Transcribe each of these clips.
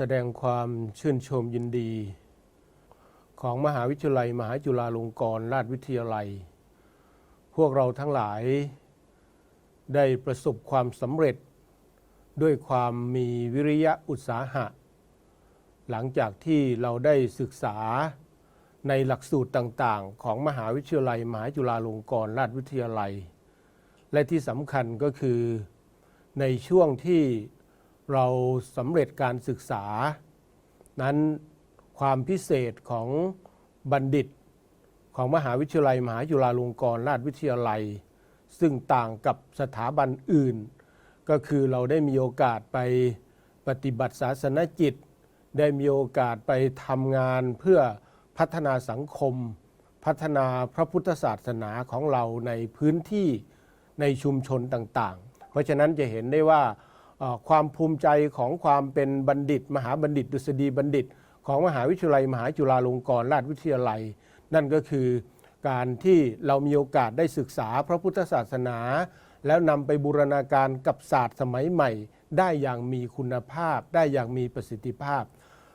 แสดงความชื่นชมยินดี ของมหาวิทยาลัย มหาจุฬาลงกรณราชวิทยาลัย พวกเราทั้งหลายได้ประสบความสำเร็จด้วยความมีวิริยะอุตสาหะ หลังจากที่เราได้ศึกษาในหลักสูตรต่างๆ ของมหาวิทยาลัย มหาจุฬาลงกรณราชวิทยาลัย และที่สำคัญก็คือในช่วงที่ เราสำเร็จการศึกษา นั้นความพิเศษของบัณฑิตของมหาวิทยาลัย มหาจุฬาลงกรณราชวิทยาลัย ซึ่งต่างกับสถาบันอื่น ก็คือเราได้มีโอกาสไปปฏิบัติศาสนจิต ได้มีโอกาสไปทำงานเพื่อพัฒนาสังคม พัฒนาพระพุทธศาสนาของเราในพื้นที่ในชุมชนต่างๆ เพราะฉะนั้นจะเห็นได้ว่า ความภูมิใจของความเป็นบัณฑิต มหาบัณฑิต ดุษฎีบัณฑิต ของมหาวิทยาลัย มหาจุฬาลงกรณราชวิทยาลัย นั่นก็คือการที่เรามีโอกาสได้ศึกษาพระพุทธศาสนา แล้วนำไปบูรณาการกับศาสตร์สมัยใหม่ ได้อย่างมีคุณภาพ ได้อย่างมีประสิทธิภาพ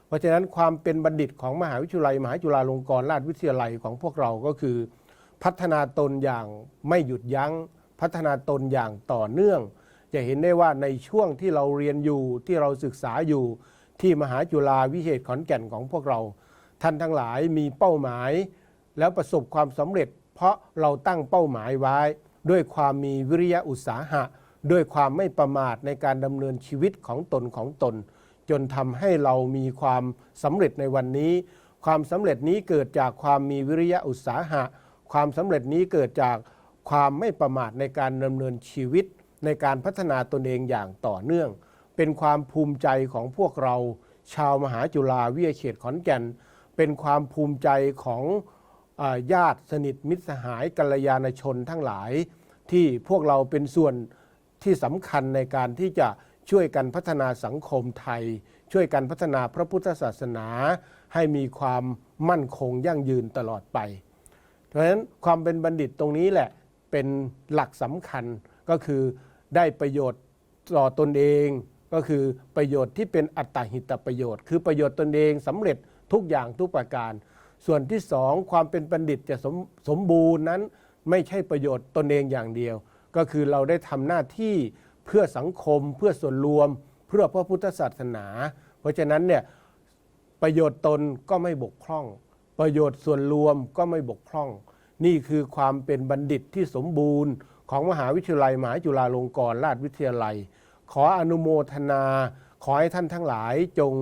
เพราะฉะนั้นความเป็นบัณฑิตของมหาวิทยาลัย มหาจุฬาลงกรณราชวิทยาลัยของพวกเราก็คือ พัฒนาตนอย่างไม่หยุดยัง้ง พัฒนาตนอย่างต่อเนื่อง จะเห็นได้ว่าในช่วงที่เราเรียนอยู่ที่เราศึกษาอยู่ที่มหาจุฬาวิเทศขอนแก่นของพวกเรา ท่านทั้งหลายมีเป้าหมาย แล้วประสบความสำเร็จ เพราะเราตั้งเป้าหมายไว้ ด้วยความมีวิริยะอุตสาหะ ด้วยความไม่ประมาทในการดำเนินชีวิตของตนของตน จนทำให้เรามีความสำเร็จในวันนี้ ความสำเร็จนี้เกิดจากความมีวิริยะอุตสาหะ ความสำเร็จนี้เกิดจากความไม่ประมาทในการดำเนินชีวิต ในการพัฒนาตนเองอย่างต่อเนื่อง เป็นความภูมิใจของพวกเรา ชาวมหาจุฬาวิทยาเขตขอนแก่น เป็นความภูมิใจของญาติสนิทมิตรสหายกัลยาณชนทั้งหลาย ที่พวกเราเป็นส่วนที่สำคัญในการที่จะช่วยกันพัฒนาสังคมไทย ช่วยกันพัฒนาพระพุทธศาสนา ให้มีความมั่นคงยั่งยืนตลอดไป เพราะฉะนั้นความเป็นบัณฑิตตรงนี้แหละเป็นหลักสำคัญก็คือ ได้ประโยชน์ต่อตนเองก็คือประโยชน์ที่เป็นอัตตหิตประโยชน์ คือประโยชน์ตนเองสำเร็จทุกอย่างทุกประการ ส่วนที่สองความเป็นบัณฑิตจะสมสมบูรณ์นั้น ไม่ใช่ประโยชน์ตนเองอย่างเดียว ก็คือเราได้ทำหน้าที่เพื่อสังคมเพื่อส่วนรวม เพื่อพระพุทธศาสนา เพราะฉะนั้นเนี่ยประโยชน์ตนก็ไม่บกพร่อง ประโยชน์ส่วนรวมก็ไม่บกพร่อง นี่คือความเป็นบัณฑิตที่สมบูรณ์ ของมหาวิทยาลัยมหาจุฬาลงกรณราชวิทยาลัย ขออนุโมทนา ขอให้ท่านทั้งหลายจง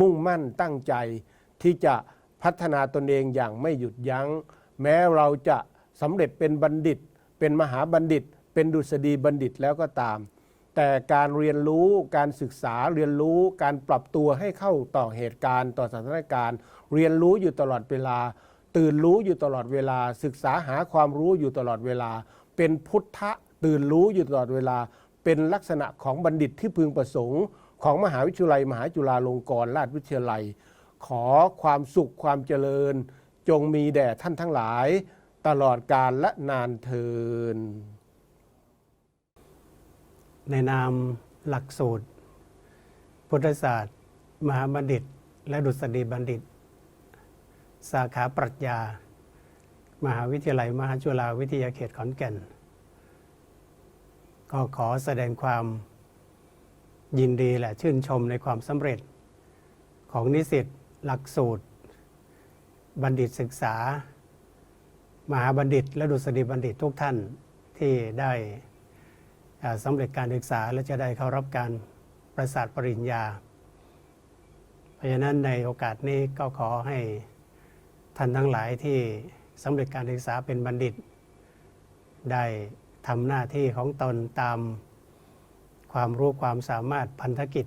มุ่งมั่นตั้งใจ ที่จะพัฒนาตนเองอย่างไม่หยุดยัง้ง แม้เราจะสำเร็จเป็นบัณฑิต เป็นมหาบัณฑิต เป็นดุษฎีบัณฑิตแล้วก็ตาม แต่การเรียนรู้การศึกษาเรียนรู้การปรับตัวให้เข้าต่อเหตุการณ์ต่อสถานการณ์ เรียนรู้อยู่ตลอดเวลา ตื่นรู้อยู่ตลอดเวลา ศึกษาหาความรู้อยู่ตลอดเวลา เป็นพุทธะตื่นรู้อยู่ตลอดเวลา เป็นลักษณะของบัณฑิตที่พึงประสงค์ ของมหาวิทยาลัย มหาจุฬาลงกรณราชวิทยาลัย ขอความสุขความเจริญ จงมีแด่ท่านทั้งหลาย ตลอดกาลและนานเทิน ในนามหลักสูตร พุทธศาสตร์ มหาบัณฑิต และดุษฎีบัณฑิต สาขาปรัชญา มหาวิทยาลัย มหาจุฬาวิทยาเขตขอนแก่น ก็ขอแสดงความยินดีและชื่นชมในความสำเร็จของนิสิตหลักสูตร บัณฑิตศึกษา มหาบัณฑิต และดุษฎีบัณฑิตทุกท่านที่ได้สำเร็จการศึกษาและจะได้เข้ารับการประสาทปริญญา เพราะฉะนั้นในโอกาสนี้ก็ขอให้ท่านทั้งหลายที่ สำเร็จการศึกษาเป็นบัณฑิต ได้ทำหน้าที่ของตนตามความรู้ความสามารถพันธกิจ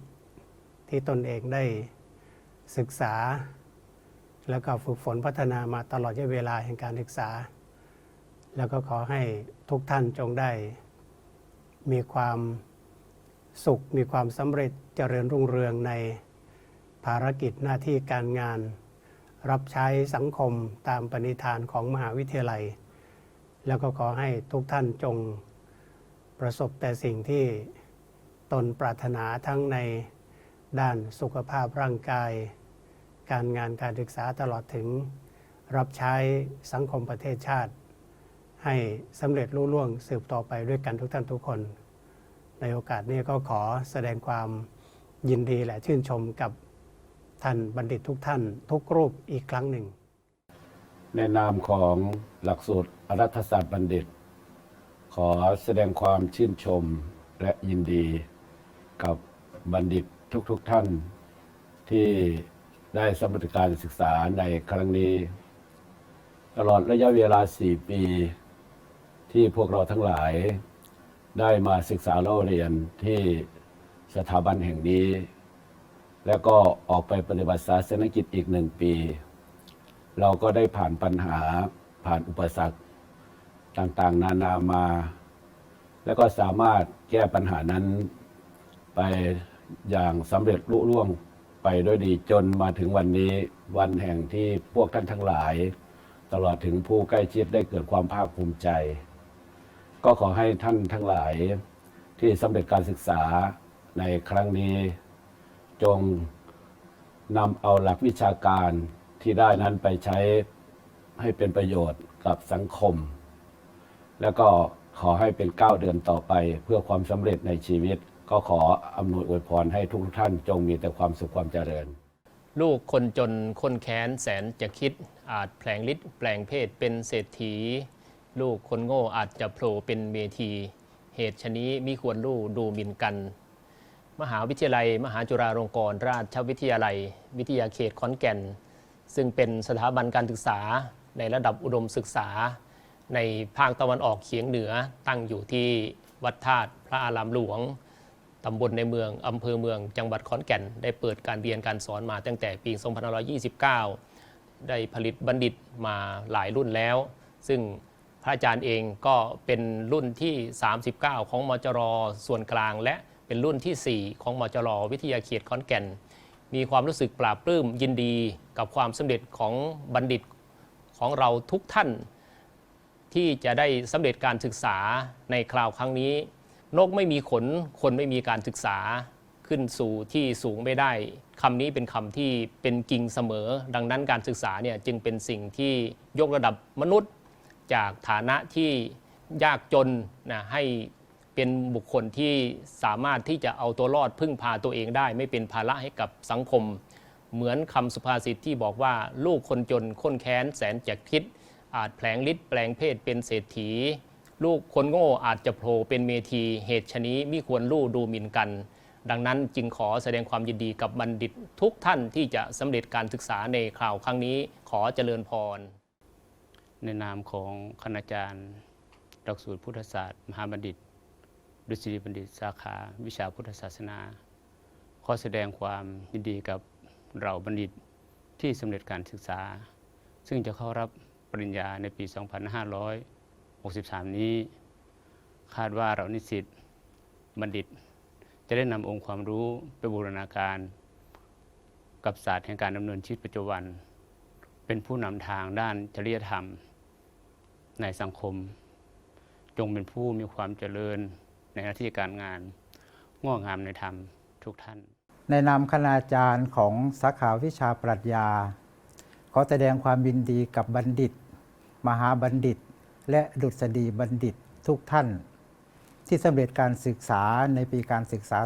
ที่ตนเองได้ศึกษา แล้วก็ฝึกฝนพัฒนามาตลอดเวลาแห่งการศึกษา แล้วก็ขอให้ทุกท่านจงได้ มีความสุข มีความสำเร็จเจริญรุ่งเรืองในภารกิจหน้าที่การงาน รับใช้สังคมตามปณิธานของมหาวิทยาลัย แล้วก็ขอให้ทุกท่านจงประสบแต่สิ่งที่ตนปรารถนาทั้งในด้านสุขภาพร่างกาย การงานการศึกษาตลอดถึง รับใช้สังคมประเทศชาติ ให้สำเร็จรุ่ล่วงสืบต่อไปด้วยกันทุกท่านทุกคน ในโอกาสนี้ก็ขอแสดงความยินดีและชื่นชมกับ ท่านบัณฑิตทุกท่าน ทุกรูปอีกครั้งหนึ่ง ในนามของหลักสูตรรัฐศาสตร์บัณฑิต ขอแสดงความชื่นชมและยินดีกับบัณฑิตทุกๆทท่าน ที่ได้สำเร็จการศึกษาในครั้งนี้ ตลอดระยะเวลา 4 ปี ที่พวกเราทั้งหลาย ได้มาศึกษาเล่าเรียนที่สถาบันแห่งนี้ แล้วก็ออกไปปฏิบัติศาสนกิจอีกหนึ่งปี เราก็ได้ผ่านปัญหาผ่านอุปสรรคต่างๆ นานามา แล้วก็สามารถแก้ปัญหานั้นไปอย่างสำเร็จลุล่วงไปด้วยดีจนมาถึงวันนี้วันแห่งที่พวกท่านทั้งหลาย ตลอดถึงผู้ใกล้ชิดได้เกิดความภาคภูมิใจ ก็ขอให้ท่านทั้งหลายที่สำเร็จการศึกษาในครั้งนี้ จงนำเอาหลักวิชาการที่ได้นั้นไปใช้ให้เป็นประโยชน์กับสังคม แล้วก็ขอให้เป็นก้าวเดินต่อไปเพื่อความสำเร็จในชีวิต ก็ขออำนวยอวยพรให้ทุกท่านจงมีแต่ความสุขความเจริญ ลูกคนจนคนแค้นแสนจะคิดอาจแผลงฤทธิ์แปลงเพศเป็นเศรษฐี ลูกคนโง่อาจจะโผล่เป็นเมธีเหตุชนี้มิควรลู่ดูหมิ่นกัน มหาวิทยาลัย มหาจุฬาลงกรณราชวิทยาลัย วิทยาเขตขอนแก่น ซึ่งเป็นสถาบันการศึกษาในระดับอุดมศึกษา ในภาคตะวันออกเฉียงเหนือตั้งอยู่ที่วัดธาตุพระอารามหลวงตำบลในเมืองอำเภอเมืองจังหวัดขอนแก่น ได้เปิดการเรียนการสอนมาตั้งแต่ปี 2529 ได้ผลิตบัณฑิตมาหลายรุ่นแล้ว ซึ่งพระอาจารย์เองก็เป็นรุ่นที่ 39 ของมจรส่วนกลางและ เป็นรุ่นทีสี่ 4 ของมจรวิทยาเขตขอนแก่น มีความรู้สึกปราบปลื้มยินดีกับความสำเร็จของบัณฑิตของเราทุกท่าน ที่จะได้สำเร็จการศึกษาในคราวครั้งนี้ นกไม่มีขน คนไม่มีการศึกษาขึ้นสู่ที่สูงไม่ได้คำนี้เป็นคำที่เป็นจริงเสมอ ดังนั้นการศึกษาเนี่ยจึงเป็นสิ่งที่ยกระดับมนุษย์จากฐานะที่ยากจนนะให้ เป็นบุคคลที่สามารถที่จะเอาตัวรอดพึ่งพาตัวเองได้ ไม่เป็นภาระให้กับสังคม เหมือนคำสุภาษิตที่บอกว่า ลูกคนจนค้นแค้นแสนจะคิด อาจแผลงฤทธิ์แปลงเพศเป็นเศรษฐี ลูกคนโง่อาจจะโผล่เป็นเมธีเหตุชะนี้มิควรลู่ดูหมิ่นกัน ดังนั้นจึงขอแสดงความยินดีกับบัณฑิตทุกท่านที่จะสำเร็จการศึกษาในคราวครั้งนี้ขอเจริญพร ในนามของคณาจารย์หลักสูตรพุทธศาสตร์ มหาบัณฑิต ดุษฎีบัณฑิตสาขาวิชาพุทธศาสนา ขอแสดงความยินดีกับเราบัณฑิตที่สำเร็จการศึกษา ซึ่งจะเข้ารับปริญญาในปี 2563 นี้ คาดว่าเรานิสิตบัณฑิต จะได้นำองค์ความรู้ไปบูรณาการ กับศาสตร์แห่งการดำเนินชีวิตปัจจุบัน เป็นผู้นำทางด้านจริยธรรม ในสังคม จงเป็นผู้มีความเจริญ ในหน้าที่การงานงอกงามในธรรมทุกท่าน ในนามคณาจารย์ของสาขาวิชาปรัชญา ขอแสดงความยินดีกับบัณฑิต มหาบัณฑิต และดุษฎีบัณฑิตทุกท่าน ที่สำเร็จการศึกษาในปีการศึกษา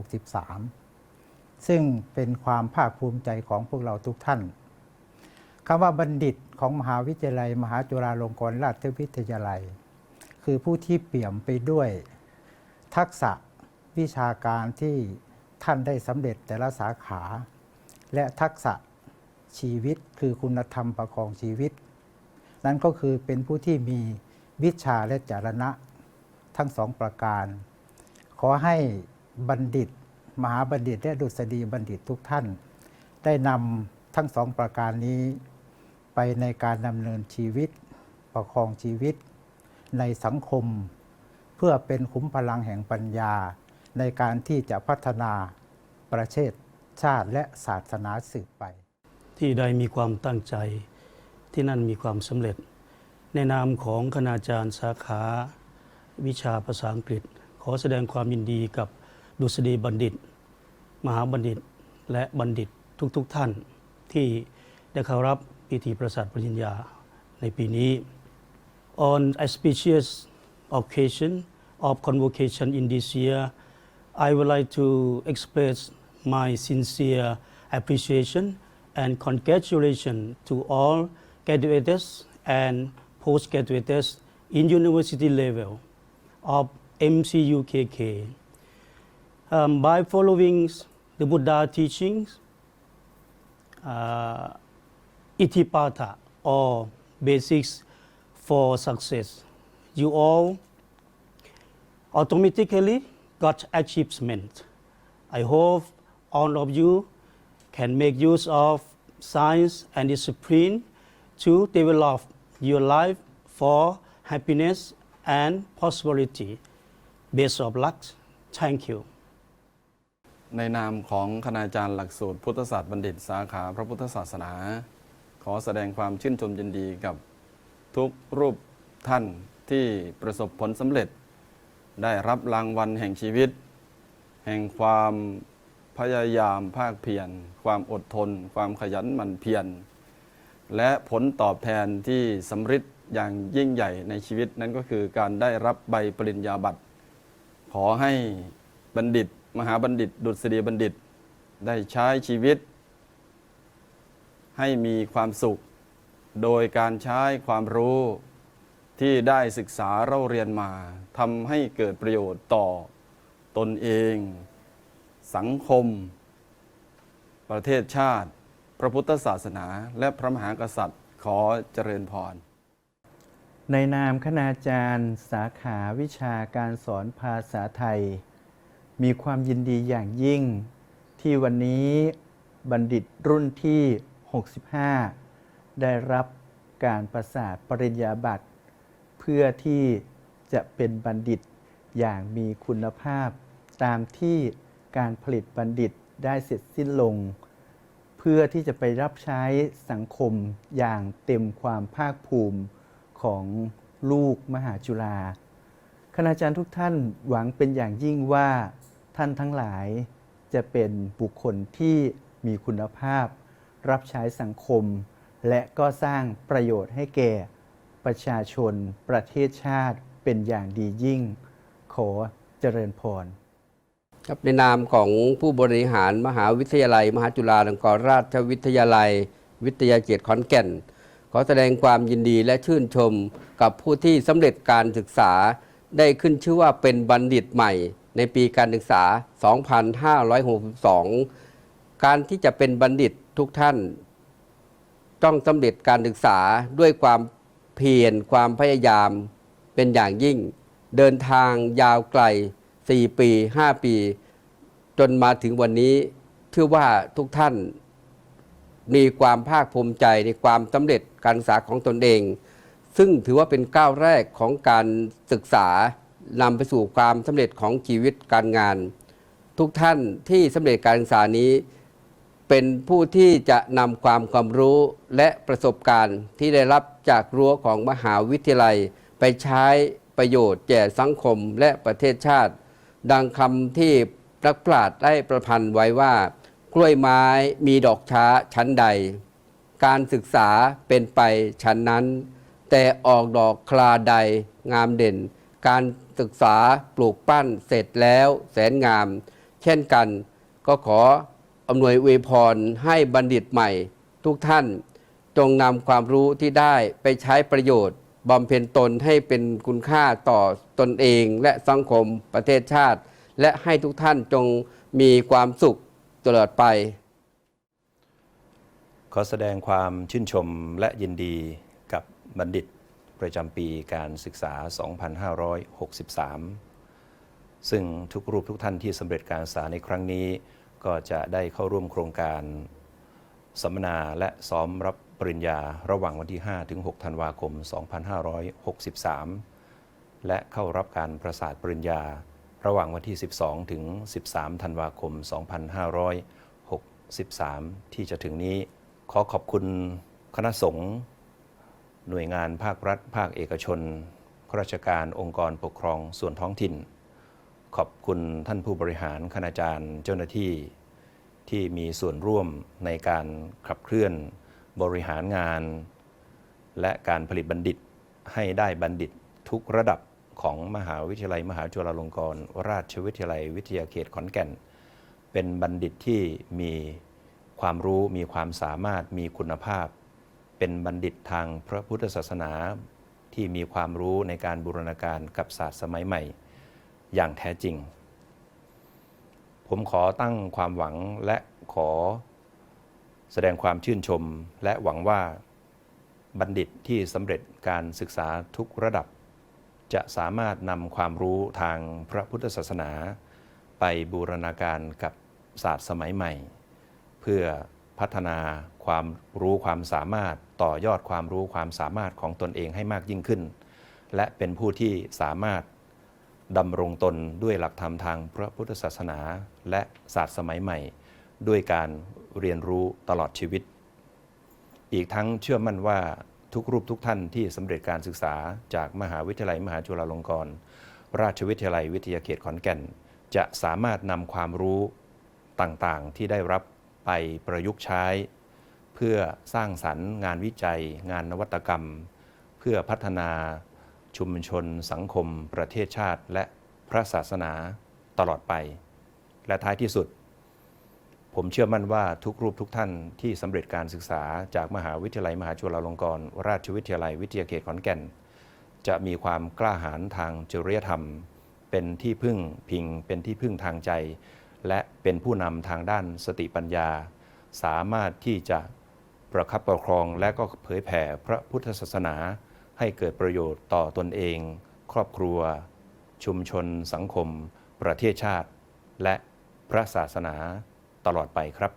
2563 ซึ่งเป็นความภาคภูมิใจของพวกเราทุกท่านคำว่าบัณฑิตของมหาวิทยาลัย มหาจุฬาลงกรณราชวิทยาลัย คือผู้ที่เปี่ยมไปด้วย ทักษะวิชาการที่ท่านได้สำเร็จแต่ละสาขา และทักษะชีวิตคือคุณธรรมประคองชีวิต นั่นก็คือเป็นผู้ที่มีวิชาและจารณะทั้งสองประการ ขอให้บัณฑิต มหาบัณฑิตและดุษฎีบัณฑิตทุกท่าน ได้นำทั้งสองประการนี้ไปในการดำเนินชีวิตประคองชีวิตในสังคม เพื่อเป็นขุมพลังแห่งปัญญา ในการที่จะพัฒนาประเทศชาติและศาสนาสืบไป ที่ได้มีความตั้งใจที่นั่นมีความสำเร็จ ในนามของคณาจารย์สาขาวิชาภาษาอังกฤษ ขอแสดงความยินดีกับดุษฎีบัณฑิต มหาบัณฑิตและบัณฑิตทุกๆทท่าน ที่ได้เข้ารับพิธีประสาทปริญญาในปีนี้ On auspicious occasion of convocation in this year, I would like to express my sincere appreciation and congratulations to all graduates and postgraduates in university level of MCUKK. Um, by following the Buddha teachings, uh, Itipata or basics for success, you all automatically got achievement. I hope all of you can make use of science and discipline to develop your life for happiness and prosperity. Best of luck. Thank you. ในนามของคณาจารย์หลักสูตรพุทธศาสตร์บัณฑิตสาขาพระพุทธศาสนา ขอแสดงความชื่นชมยินดีกับทุกรูปท่าน ที่ประสบผลสำเร็จ ได้รับรางวัลแห่งชีวิต แห่งความพยายามภาคเพียรความอดทน ความขยันหมั่นเพียรและผลตอบแทนที่สำฤทธิ์อย่างยิ่งใหญ่ในชีวิตนั้นก็คือการได้รับใบปริญญาบัตร ขอให้บัณฑิต มหาบัณฑิต ดุษฎีบัณฑิต ได้ใช้ชีวิต ให้มีความสุข โดยการใช้ความรู้ ที่ได้ศึกษาเราเรียนมาทำให้เกิดประโยชน์ต่อตนเอง สังคม ประเทศชาติ พระพุทธศาสนา และพระมหากษัตริย์ขอเจริญพร ในนามคณาจารย์ สาขาวิชาการสอนภาษาไทย มีความยินดีอย่างยิ่ง ที่วันนี้บัณฑิตรุ่นที่ 65 ได้รับการประสาทปริญญาบัตร พื่อที่จะเป็นบัณฑิตอย่างมีคุณภาพ ตามที่การผลิตบัณฑิตได้เสร็จสิ้นลง เพื่อที่จะไปรับใช้สังคมอย่างเต็มความภาคภูมิของลูกมหาจุฬาคณาจารย์ทุกท่านหวังเป็นอย่างยิ่งว่าท่านทั้งหลายจะเป็นบุคคลที่มีคุณภาพ รับใช้สังคม และก็สร้างประโยชน์ให้แก่ ประชาชน ประเทศชาติเป็นอย่างดียิ่ง ขอเจริญพรครับในนามของผู้บริหารมหาวิทยาลัย มหาจุฬาลงกรณราชวิทยาลัย วิทยาเขตขอนแก่น ขอแสดงความยินดีและชื่นชมกับผู้ที่สำเร็จการศึกษา ได้ขึ้นชื่อว่าเป็นบัณฑิตใหม่ ในปีการศึกษา 2562 การที่จะเป็นบัณฑิตทุกท่าน ต้องสำเร็จการศึกษาด้วยความ เพียรความพยายามเป็นอย่างยิ่ง เดินทางยาวไกล 4 ปี 5 ปี จนมาถึงวันนี้เชื่อว่าทุกท่าน มีความภาคภูมิใจในความสำเร็จการศึกษาของตนเอง ซึ่งถือว่าเป็นก้าวแรกของการศึกษานำไปสู่ความสำเร็จของชีวิตการงาน ทุกท่านที่สำเร็จการศึกษานี้ เป็นผู้ที่จะนำความความรู้และประสบการณ์ที่ได้รับจากรั้วของมหาวิทยาลัย ไปใช้ประโยชน์แก่สังคมและประเทศชาติ ดังคำที่นักปราชญ์ได้ประพันธ์ไว้ว่า กล้วยไม้มีดอกช้าชั้นใด การศึกษาเป็นไปชั้นนั้น แต่ออกดอกคลาใดงามเด่น การศึกษาปลูกปั้นเสร็จแล้วแสนงาม เช่นกันก็ขอ อำนวยอวยพรให้บัณฑิตใหม่ ทุกท่านจงนำความรู้ที่ได้ไปใช้ประโยชน์บำเพ็ญตนให้เป็นคุณค่าต่อตนเองและสังคมประเทศชาติ และให้ทุกท่านจงมีความสุขตลอดไป ขอแสดงความชื่นชมและยินดีกับบัณฑิตประจำปีการศึกษา 2563 ซึ่งทุกรูปทุกท่านที่สำเร็จการศึกษาในครั้งนี้ ก็จะได้เข้าร่วมโครงการสัมมนาและซ้อมรับปริญญาระหว่างวันที่ 5 ถึง 6 ธันวาคม 2563 และเข้ารับการประสาทปริญญาระหว่างวันที่ 12 ถึง 13 ธันวาคม 2563 ที่จะถึงนี้ ขอขอบคุณคณะสงฆ์หน่วยงานภาครัฐ ภาคเอกชนข้าราชการองค์กรปกครองส่วนท้องถิ่น ขอบคุณท่านผู้บริหารคณาจารย์เจ้าหน้าที่ที่มีส่วนร่วมในการขับเคลื่อนบริหารงาน และการผลิตบัณฑิตให้ได้บัณฑิตทุกระดับของมหาวิทยาลัย มหาจุฬาลงกรณราชวิทยาลัยวิทยาเขตขอนแก่น เป็นบัณฑิตที่มีความรู้มีความสามารถมีคุณภาพ เป็นบัณฑิตทางพระพุทธศาสนาที่มีความรู้ในการบูรณาการกับศาสตร์สมัยใหม่ อย่างแท้จริง ผมขอตั้งความหวังและขอแสดงความชื่นชมและหวังว่าบัณฑิตที่สำเร็จการศึกษาทุกระดับ จะสามารถนำความรู้ทางพระพุทธศาสนา ไปบูรณาการกับศาสตร์สมัยใหม่ เพื่อพัฒนาความรู้ความสามารถต่อยอดความรู้ความสามารถของตนเองให้มากยิ่งขึ้น และเป็นผู้ที่สามารถ ดำรงตนด้วยหลักธรรมทางพระพุทธศาสนา และศาสตร์สมัยใหม่ ด้วยการเรียนรู้ตลอดชีวิต อีกทั้งเชื่อมั่นว่าทุกรูปทุกท่านที่สำเร็จการศึกษาจากมหาวิทยาลัยมหาจุฬาลงกรณราชวิทยาลัยวิทยาเขตขอนแก่น จะสามารถนำความรู้ต่างๆ ที่ได้รับไปประยุกต์ใช้ เพื่อสร้างสรรค์งานวิจัย งานนวัตกรรม เพื่อพัฒนา ชุมชน สังคม ประเทศชาติ และพระศาสนาตลอดไป และท้ายที่สุด ผมเชื่อมั่นว่าทุกรูปทุกท่านที่สำเร็จการศึกษาจากมหาวิทยาลัยมหาจุฬาลงกรณราชวิทยาลัยวิทยาเขตขอนแก่น จะมีความกล้าหาญทางจริยธรรม เป็นที่พึ่งพิง เป็นที่พึ่งทางใจ และเป็นผู้นำทางด้านสติปัญญา สามารถที่จะประคับประครองและก็เผยแผ่พระพุทธศาสนา ให้เกิดประโยชน์ต่อตนเอง ครอบครัว ชุมชน สังคม ประเทศชาติ และพระศาสนาตลอดไปครับ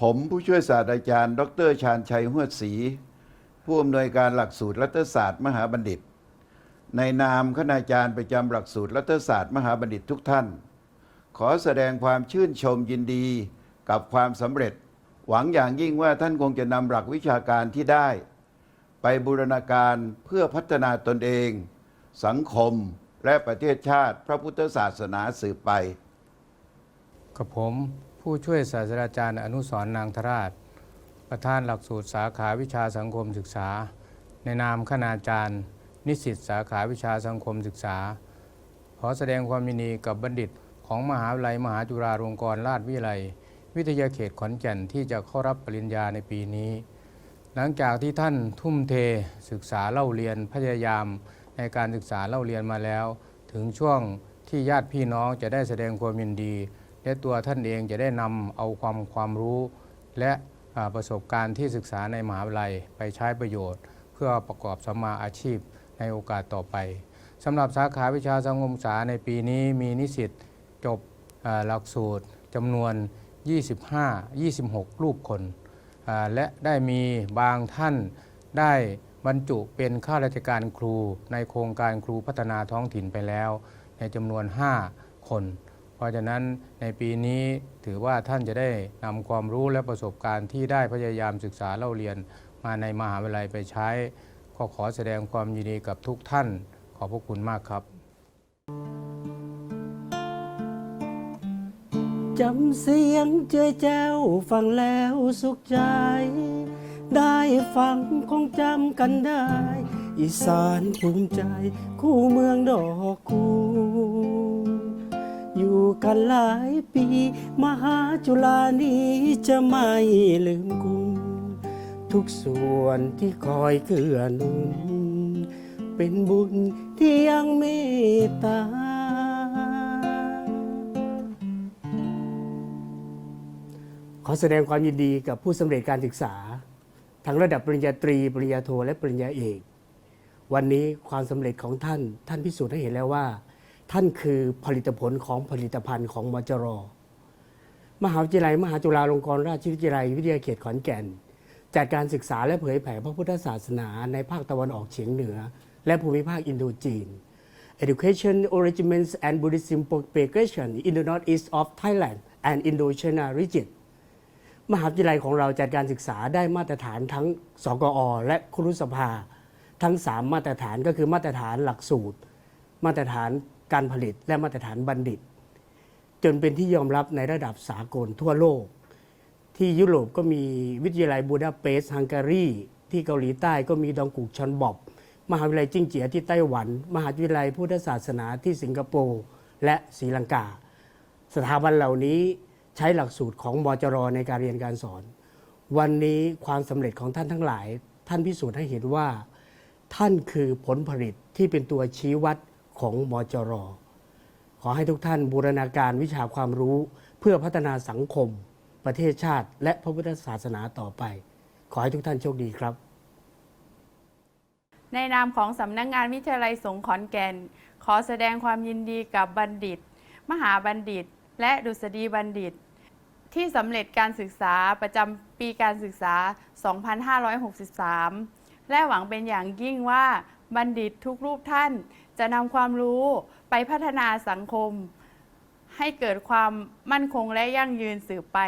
ผมผู้ช่วยศาสตราจารย์ ดรชาญชัยหวดศรีผู้อำนวยการหลักสูตรรัฐศาสตร์มหาบัณฑิต ในนามคณาจารย์ประจำหลักสูตรรัฐศาสตร์มหาบัณฑิตทุกท่าน ขอแสดงความชื่นชมยินดีกับความสำเร็จ หวังอย่างยิ่งว่าท่านคงจะนำหลักวิชาการที่ได้ ไปบูรณาการเพื่อพัฒนาตนเอง สังคมและประเทศชาติพระพุทธศาสนาสืบไป กับผมผู้ช่วยศาสตราจารย์อนุสรณ์นางทราช ประธานหลักสูตรสาขาวิชาสังคมศึกษา ในนามคณาจารย์ นิสิตสาขาวิชาสังคมศึกษา ขอแสดงความยินดีกับบัณฑิตของมหาวิทยาลัยมหาจุฬาลงกรณราชวิทยาลัย วิทยาเขตขอนแก่นที่จะเข้ารับปริญญาในปีนี้ หลังจากที่ท่านทุ่มเทศึกษาเล่าเรียนพยายามในการศึกษาเล่าเรียนมาแล้ว ถึงช่วงที่ญาติพี่น้องจะได้แสดงความยินดี และตัวท่านเองจะได้นำเอาความความรู้ และประสบการณ์ที่ศึกษาในมหาวิทยาลัยไปใช้ประโยชน์ เพื่อประกอบสัมมาอาชีพในโอกาสต่อไปสำหรับสาขาวิชาสังคมศึกษาในปีนี้มีนิสิตจบหลักสูตรจำนวน 25 26 รูปคนอ่า และได้มีบางท่านได้บรรจุเป็นข้าราชการครูในโครงการครูพัฒนาท้องถิ่นไปแล้ว ในจำนวน 5 คน เพราะฉะนั้นในปีนี้ถือว่าท่านจะได้นำความรู้และประสบการณ์ที่ได้พยายามศึกษาเล่าเรียนมาในมหาวิทยาลัยไปใช้ ก็ขอแสดงความยินดีกับทุกท่าน ขอบพระคุณมากครับ จำเสียงเจยแจ้วฟังแล้วสุขใจ ได้ฟังคงจำกันได้ อีสานภูมิใจ คู่เมืองดอกคูอยู่กันหลายปี มหาจุฬานี้จะไม่ลืมคุณ ทุกส่วนที่คอยเกื้อหนุน เป็นบุญที่ยังเมตตา ขอแสดงความยินดีกับผู้สำเร็จการศึกษา ทั้งระดับปริญญาตรี ปริญญาโท และปริญญาเอก วันนี้ความสำเร็จของท่าน ท่านพิสูจน์ให้เห็นแล้วว่า ท่านคือผลิตผลของผลิตภัณฑ์ของมจรมหาวิทยาลัย มหาจุฬาลงกรณราชวิทยาลัย วิทยาเขตขอนแก่น จัดการศึกษาและเผยแผ่พระพุทธศาสนาในภาคตะวันออกเฉียงเหนือ และภูมิภาคอินโดจีน Education Origins and Buddhism Propagation in the Northeast of Thailand and Indochina region มหาวิทยาลัยของเราจัดการศึกษาได้มาตรฐานทั้งสกอ และครุสภา ทั้ง 3 มาตรฐานก็คือมาตรฐานหลักสูตร มาตรฐานการผลิตและมาตรฐานบัณฑิต จนเป็นที่ยอมรับในระดับสากลทั่วโลก ที่ยุโรปก็มีวิทยาลัยบูดาเปสต์ฮังการีที่เกาหลีใต้ก็มีดองกุกชอนบอบมหาวิทยาลัยจิงเจียที่ไต้หวัน มหาวิทยาลัยพุทธศาสนาที่สิงคโปร์และศรีลังกา สถาบันเหล่านี้ ใช้หลักสูตรของมจรในการเรียนการสอน วันนี้ความสำเร็จของท่านทั้งหลาย ท่านพิสูจน์ให้เห็นว่า ท่านคือผลผลิตที่เป็นตัวชี้วัดของมจร ขอให้ทุกท่านบูรณาการวิชาความรู้เพื่อพัฒนาสังคม ประเทศชาติ และพระพุทธศาสนาต่อไป ขอให้ทุกท่านโชคดีครับ ในนามของสำนักงงานวิทยาลัยสงขอนแก่น ขอแสดงความยินดีกับบัณฑิต มหาบัณฑิต และดุษฎีบัณฑิต ที่สำเร็จการศึกษาประจำปีการศึกษา 2563 และหวังเป็นอย่างยิ่งว่าบัณฑิตทุกรูปท่านจะนำความรู้ไปพัฒนาสังคม ให้เกิดความมั่นคงและยั่งยืนสืบไป